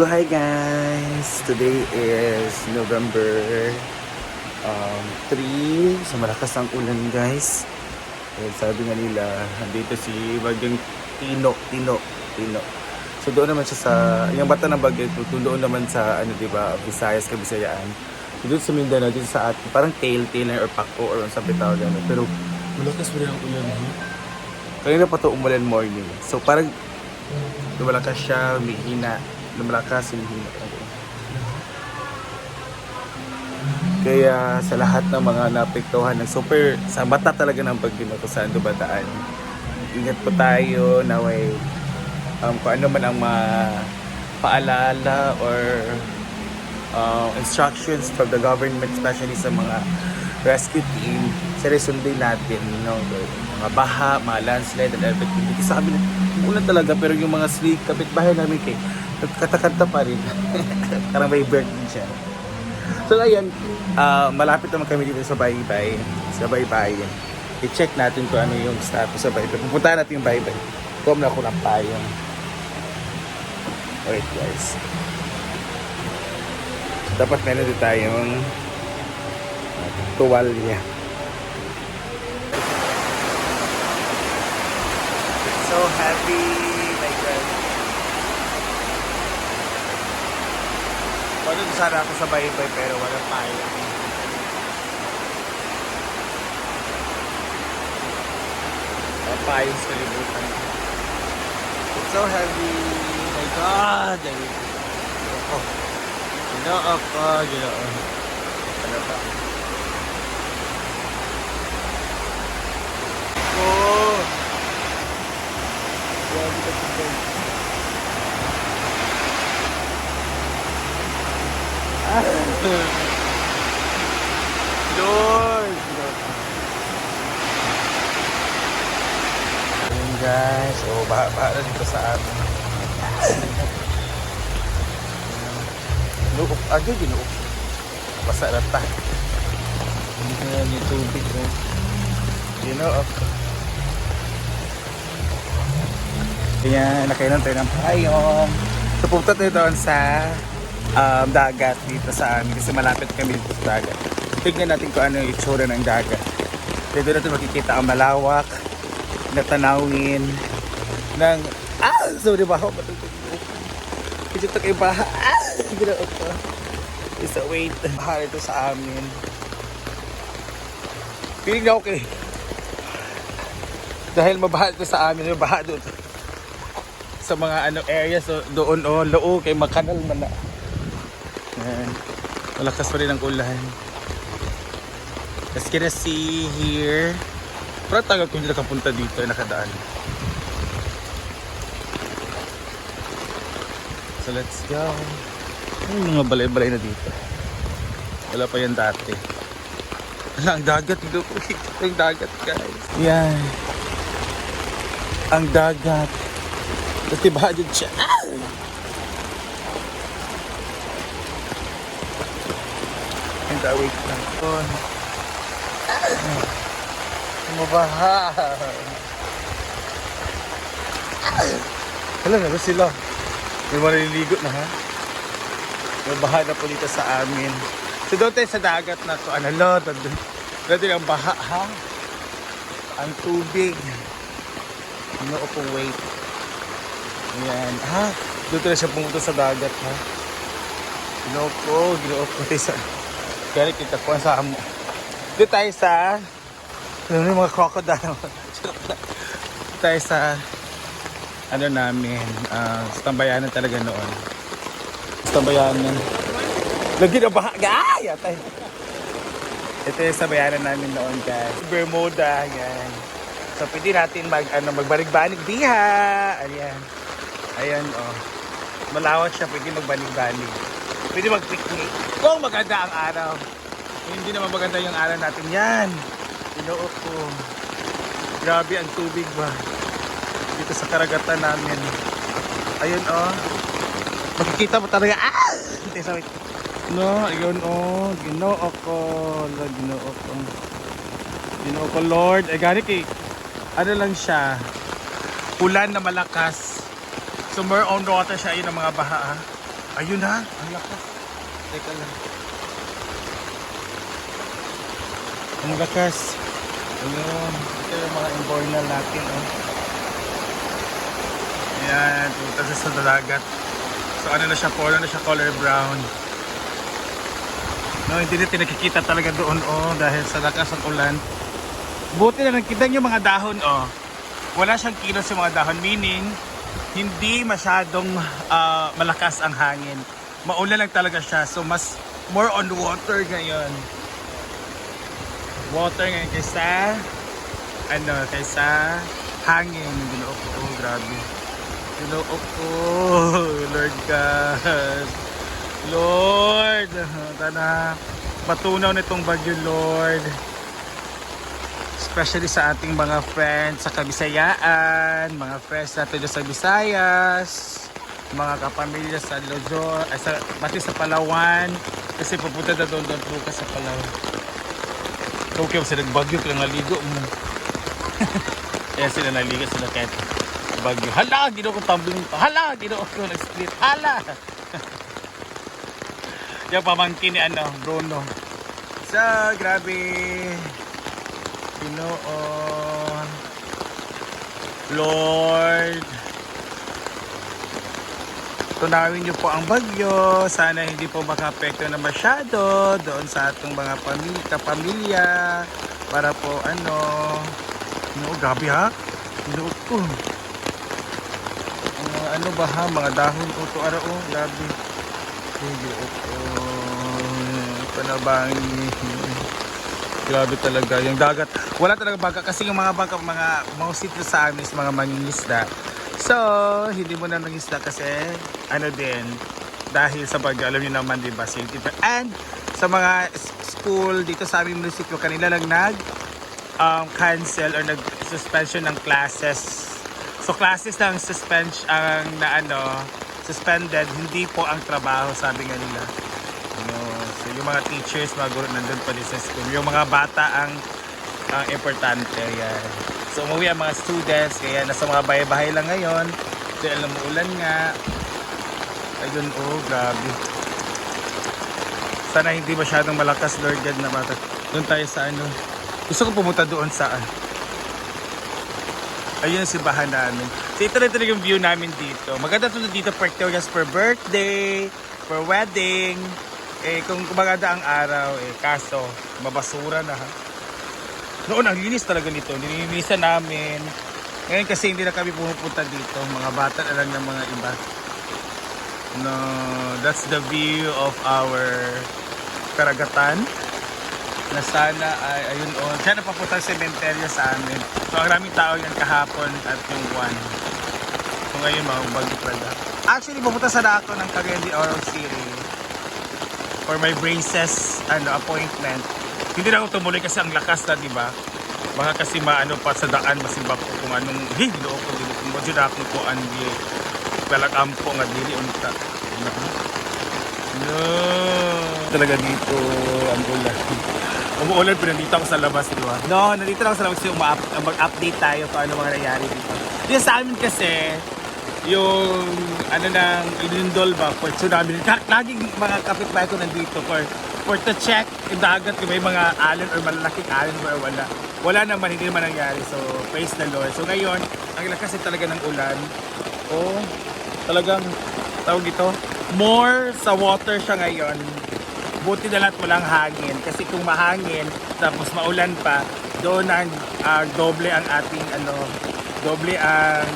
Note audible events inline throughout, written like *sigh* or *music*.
So hi guys! Today is November um, 3. So malakas ang ulan guys. And sabi nga nila, andito si Bagyong Tino, Tino, Tino. So doon naman siya sa, yung bata ng bagyo, doon naman sa, ano diba, Visayas, Kabisayaan. So doon sa Mindanao, dito sa atin, parang tail-tail na or pako or sa bitaw gano'n. Pero Malakas pa rin ang ulan. ha? kanina pa to umulan morning. So parang lumalakas siya, humihina. Lumalakas, humihina. Kaya sa lahat ng mga napektuhan ng super, sa mata talaga ng kung saan dumadaan. Ingat po tayo, naway um, kung ano man ang mga paalala or uh, instructions from the government, especially sa mga rescue team, sana sundin natin, you know, mga baha, mga landslide and everything. Dito sa amin, umulan talaga, pero yung mga sleek, kapitbahay namin kay, nagkatakanta pa rin. *laughs* Parang may birthday siya. So ayan, ah, malapit naman kami dito sa Baybay. Sa Baybay. I-check natin kung ano yung status sa Baybay. Pupunta natin yung Baybay. Kuha na ako ng payong. Wait guys. Dapat meron din tayong tuwalya. So happy, my God. Pwede sana ako sa baybay pero wala tayo. Wala tayong sa kalibutan. It's so heavy. My God! Ako. Ginoo ako. Ginoo. Ano ba? Oh! Grabe ka tingnan. Lord! Ayun guys, oh, baha, baha na dito sa amin. Nuok, agad ginuok. Basa na ta. Hindi na yan yung tubig. Oh. Ginuok. Ayan, nakailan tayo ng payong. So, pupunta tayo doon sa um, dagat dito sa amin kasi malapit kami dito sa dagat. Tignan natin kung ano yung itsura ng dagat. Dito natin makikita ang malawak na tanawin ng ah! Sorry ba ako? Medyo ito kayo baha. Ah! Ginaot ko. Isa wait. Baha ito sa amin. Piling na okay. Dahil mabaha ito sa amin, may baha doon sa mga ano areas doon o loo kay makanal man na. Malakas pa rin ang ulan. As can see here. Pero tagal ko hindi nakapunta dito, nakadaan. So let's go. Yung mga balay-balay na dito? Wala pa yan dati. Wala, ang dagat. Dito ang dagat guys. Yan. Ang dagat. Tapos diba dyan siya. Ah! And uh, wait lang. Doon. Tumabaha. Hala na ba sila? May maliligo na ha? May baha na po dito sa amin. So doon tayo sa dagat na to. Ano lo? Doon ang baha ha? Ang tubig. Ano pong wait. Ayan. Ha? Doon na siya pumunta sa dagat, ha? Ginoo ko, ginoo ko tayo sa... Kaya kita ko sa amo. Doon tayo sa... Ano yung mga crocodile? *laughs* Tayo sa... Ano namin, ah, sa tambayanan talaga noon. Sa tambayanan. Lagi na baha. Ay! Atay. Ito yung sa bayanan namin noon, guys. Bermuda, yan. So, pwede natin mag, ano, magbanig-banig biha. Ayan. Ayan, oh. Malawak siya, pwede magbanig-banig. Pwede mag-picnic. Kung maganda ang araw. Hindi naman maganda yung araw natin, yan. Ginoo ko. Grabe ang tubig ba. Dito sa karagatan namin. Ayun, oh. Makikita mo talaga, ah! *laughs* Hindi, sorry. No, ayun, oh. Ginoo ko. Ginoo ko. Ginoo ko, Lord. Ay, gani kay, ano lang siya, ulan na malakas. So more on water siya, yun ang mga baha ha. Ayun na, ang lakas. Teka lang. Ang lakas. Ayun. Ito yung mga imbornal natin. Oh. Ayan, pumunta siya sa dagat. So ano na siya, polo na siya color brown. No, hindi natin nakikita talaga doon oh dahil sa lakas ng ulan. Buti na nakita niyo mga dahon oh. Wala siyang kilos yung mga dahon meaning hindi masyadong ah, malakas ang hangin. Maulan lang talaga siya. So mas more on water ngayon. Water ngayon kaysa ano, kaysa hangin. Ginoo ko, oh, grabe. Ginoo ko, *laughs* Lord God. Lord, tana matunaw nitong bagyo, Lord. Especially sa ating mga friends sa Kabisayaan, mga friends natin sa Visayas, mga kapamilya sa Luzon, ay sa, pati sa Palawan, kasi pupunta na doon doon po sa Palawan. Okay, sila nagbagyo, kaya naligo mo. *laughs* Kaya sila naligo sila kahit bagyo. Hala, gino ko tumbling pa. Hala, gino ko nag-split. Hala! *laughs* Yung pamangkin ni ano, Bruno. So, grabe. Ginoo. Lord. Tunawin niyo po ang bagyo. Sana hindi po maka-apekto na masyado doon sa ating mga pamilya, kapamilya. Para po ano. Ginoo, grabe ha. Ginoo ko. Mga ano ba ha, mga dahon ko to ara oh, grabe. Ginoo ko. Panabangi. Grabe talaga yung dagat. Wala talaga bangka kasi yung mga bangka, mga mga sitio sa amin is mga mangingisda. So, hindi mo na nangisda kasi ano din dahil sa bagyo, alam niyo naman 'di ba, safety And sa mga school dito sa aming munisipyo kanila lang nag um, cancel or nag suspension ng classes. So classes lang suspension ang na ano suspended, hindi po ang trabaho sabi nga nila. Yung mga teachers, mga guro nandun pa din sa school. Yung mga bata ang ang importante. Yan. So umuwi ang mga students, kaya nasa mga bahay-bahay lang ngayon. Dahil alam mo ulan nga. Ayun, oh, grabe. Sana hindi masyadong malakas, Lord God, na bata. Doon tayo sa ano. Gusto ko pumunta doon sa ah, Ayun ang simbahan namin. So ito na talaga yung view namin dito. Maganda to dito for just for birthday, for wedding. Eh kung kumaganda ang araw, eh kaso mabasura na. Noon ang linis talaga nito. Nilinisan namin. Ngayon kasi hindi na kami pumupunta dito. Mga bata na lang ng mga iba. No, that's the view of our karagatan na sana ay ayun o siya na papunta sa cementerio sa amin so ang raming tao yan kahapon at yung one so ngayon mga bagyo talaga actually pupunta sana ako ng Cagayan de Oro City for my braces ano appointment hindi na ako tumuloy kasi ang lakas na di ba? Baka kasi maano pa sa daan masimba ko kung anong hey dilo ko dilo ko dyan akong ko andi talagampo nga dili unta. No. Talaga dito ang ulan umuulan pero nandito ako sa labas di ba? No nandito lang ako sa labas yung ma- mag-update tayo kung ano mga nangyari dito. Dito sa amin kasi yung ano nang inundol ba? For tsunami. Laging mga kapitbahay ko nandito for for to check yung dagat kung may mga alon or malalaking alon or wala. Wala naman hindi naman nangyari. So praise the Lord. So ngayon ang lakas din talaga ng ulan. Oh talagang tawag ito more sa water siya ngayon. Buti na lahat walang hangin. Kasi kung mahangin tapos maulan pa doon ang ah, doble ang ating ano doble ang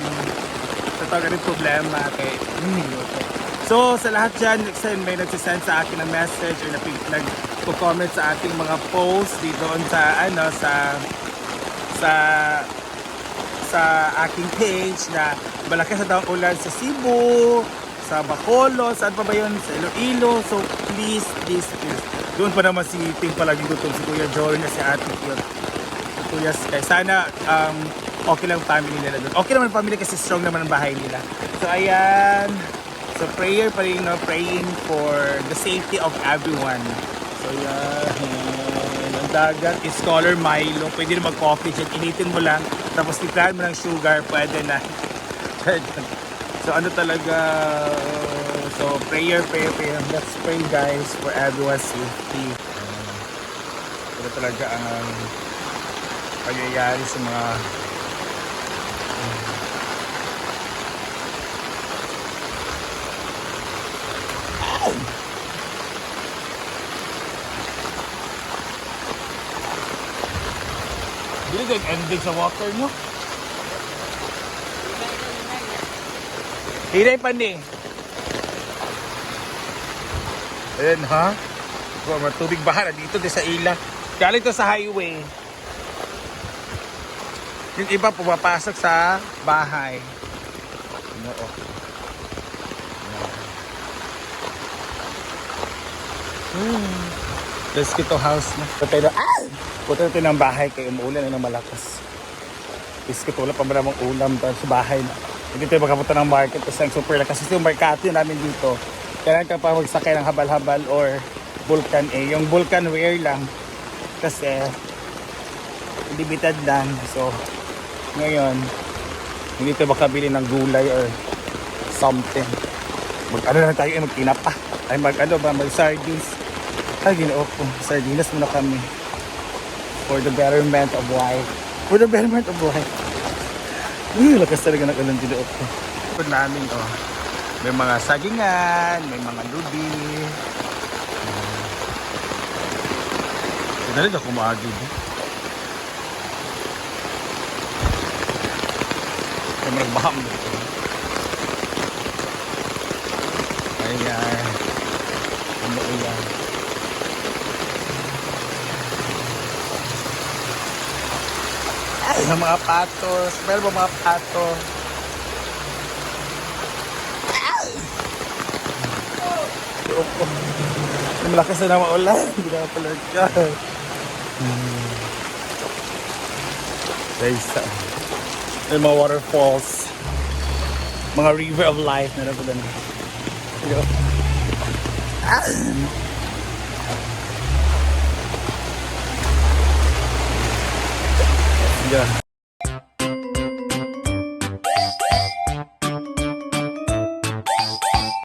sa tawag rin problema kay okay. so sa lahat dyan next time may nagsisend sa akin ng message or nag- nagko-comment sa ating mga post dito sa ano sa sa sa aking page na malakas na daw ang ulan sa Cebu, sa Bacolod, saan pa ba yun? Sa Iloilo. So please, please, please. Doon pa naman si Ting palagi gutom, si Kuya Joel na si Ate Kuya Sky. Sana um, okay lang family nila doon. Okay naman family kasi strong naman ang bahay nila. So ayan. So prayer pa rin, no? praying for the safety of everyone. So yan. Ang dagat is color Milo. Pwede na mag-coffee dyan. Initin mo lang. Tapos tiplahan mo ng sugar. *laughs* Pwede na. so ano talaga, uh, So, prayer, prayer, prayer. Let's pray guys for everyone's safety. Ito talaga ang um, sa mga Ending sa water no? Hinay pa ni. Ayan ha. Oh, mga tubig baha na dito di sa ila. Galing to sa highway. Yung iba pumapasok sa bahay. Ano, oh. Hmm. Let's get to house na. Patay na. Ah! Punta natin ng bahay kay umuulan na ng malakas. Iskit wala pa ba namang ulam dahil sa bahay na. Hindi tayo makapunta ng market kasi ang super lang. Kasi yung market yun namin dito. Kailangan ka pa magsakay ng habal-habal or Vulcan A. Yung Vulcan wear lang. Kasi limited lang. So, ngayon, hindi tayo makabili ng gulay or something. Mag ano na tayo, eh, magkinapa. Ay mag ano ba, mag sardines. Ay, ginoo ko. Sardinas muna kami. For the betterment of life. For the betterment of life. Uy, lakas talaga ng ulan ginoo ko. Ito namin, oh. May mga sagingan, may mga lubi. Dali ka kumagi. di? May mga baham dito. Ayan. Ano ulan. Ay, ng mga patos. Meron ba mga pato? Ay! Opo. Ang malakas na naman ulan. *laughs* Hindi na pala ka. Hmm. Guys. May mga waterfalls. Mga river of life na doon. Hello. Ah! тебя.